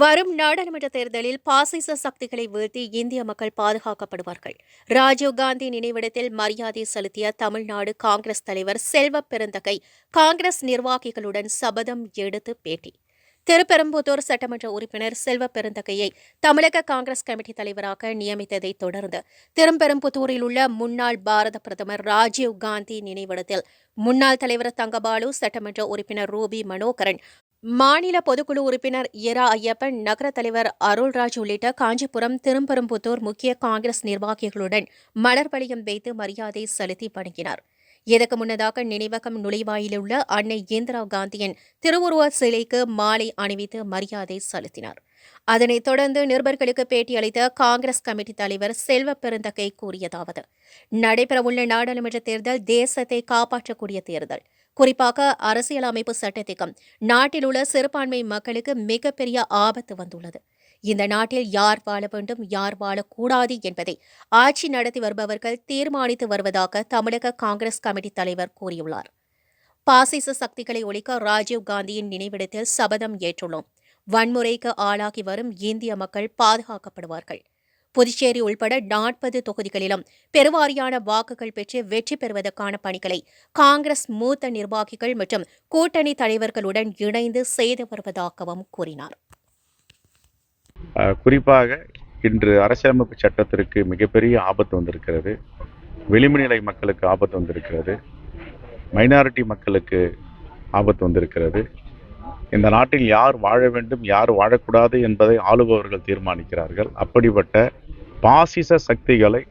வரும் நாடாளுமன்ற தேர்தலில் பாசிச சக்திகளை வீழ்த்தி இந்திய மக்கள் பாதுகாக்கப்படுவார்கள். ராஜீவ்காந்தி நினைவிடத்தில் மரியாதை செலுத்திய தமிழ்நாடு காங்கிரஸ் தலைவர் செல்வ பெருந்தகை காங்கிரஸ் நிர்வாகிகளுடன் சபதம் எடுத்து பேட்டி. திருப்பெரும்புதூர் சட்டமன்ற உறுப்பினர் செல்வ பெருந்தகையை தமிழக காங்கிரஸ் கமிட்டி தலைவராக நியமித்ததை தொடர்ந்து திருப்பெரும்புதூரில் உள்ள முன்னாள் பாரத பிரதமர் ராஜீவ் காந்தி நினைவிடத்தில் முன்னாள் தலைவர் தங்கபாலு சட்டமன்ற உறுப்பினர் ரூபி மனோகரன் மாநில பொதுக்குழு உறுப்பினர் இரா ஐயப்பன் நகர தலைவர் அருள்ராஜ் உள்ளிட்ட காஞ்சிபுரம் திருப்பெரும்புத்தூர் முக்கிய காங்கிரஸ் நிர்வாகிகளுடன் மலர் வைத்து மரியாதை செலுத்தி வணங்கினார். இதற்கு முன்னதாக நினைவகம் நுழைவாயிலில் உள்ள அன்னை இந்திரா காந்தியின் திருவுருவ சிலைக்கு மாலை அணிவித்து மரியாதை செலுத்தினார். அதனைத் தொடர்ந்து நிருபர்களுக்கு பேட்டியளித்த காங்கிரஸ் கமிட்டி தலைவர் செல்வ பெருந்தகை கூறியதாவது நடைபெறவுள்ள நாடாளுமன்ற தேர்தல் தேசத்தை காப்பாற்றக்கூடிய தேர்தல். குறிப்பாக அரசியலமைப்பு சட்டத்திற்கும் நாட்டில் உள்ள சிறுபான்மை மக்களுக்கு மிகப்பெரிய ஆபத்து வந்துள்ளது. இந்த நாட்டில் யார் வாழ வேண்டும் யார் வாழக்கூடாது என்பதை ஆட்சி நடத்தி வருபவர்கள் தீர்மானித்து வருவதாக தமிழக காங்கிரஸ் கமிட்டி தலைவர் கூறியுள்ளார். பாசிச சக்திகளை ஒழிக்க ராஜீவ் காந்தியின் நினைவிடத்தில் சபதம் ஏற்றுள்ளோம். வன்முறைக்கு ஆளாகி வரும் இந்திய மக்கள் பாதுகாக்கப்படுவார்கள். புதுச்சேரி உள்பட நாற்பது தொகுதிகளிலும் பெருவாரியான வாக்குகள் பெற்று வெற்றி பெறுவதற்கான பணிகளை காங்கிரஸ் மூத்த நிர்வாகிகள் மற்றும் கூட்டணி தலைவர்களுடன் இணைந்து செய்து வருவதாகவும் கூறினார். குறிப்பாக இன்று அரசியலமைப்பு சட்டத்திற்கு மிகப்பெரிய ஆபத்து வந்திருக்கிறது. வெளிமநிலை மக்களுக்கு ஆபத்து வந்திருக்கிறது. மைனாரிட்டி மக்களுக்கு ஆபத்து வந்திருக்கிறது. இந்த நாட்டில் யார் வாழ வேண்டும் யார் வாழக்கூடாது என்பதை ஆளுபவர்கள் தீர்மானிக்கிறார்கள். அப்படிப்பட்ட பாசிச சக்திகளை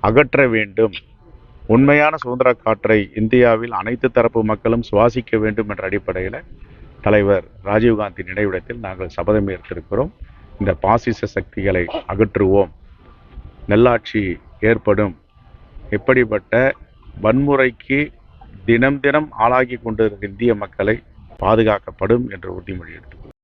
அகற்ற வேண்டும். உண்மையான சுதந்திர காற்றை இந்தியாவில் அனைத்து தரப்பு மக்களும் சுவாசிக்க வேண்டும் என்ற அடிப்படையில் தலைவர் ராஜீவ்காந்தி நினைவிடத்தில் நாங்கள் சபதம் ஏற்றிருக்கிறோம். இந்த பாசிச சக்திகளை அகற்றுவோம். நல்லாட்சி ஏற்படும். இப்படிப்பட்ட வன்முறைக்கு தினம் தினம் ஆளாகி கொண்டிருக்கிற இந்திய மக்களை பாதுகாக்கப்படும் என்று உறுதிமொழி எடுத்துக்கொள்ளும்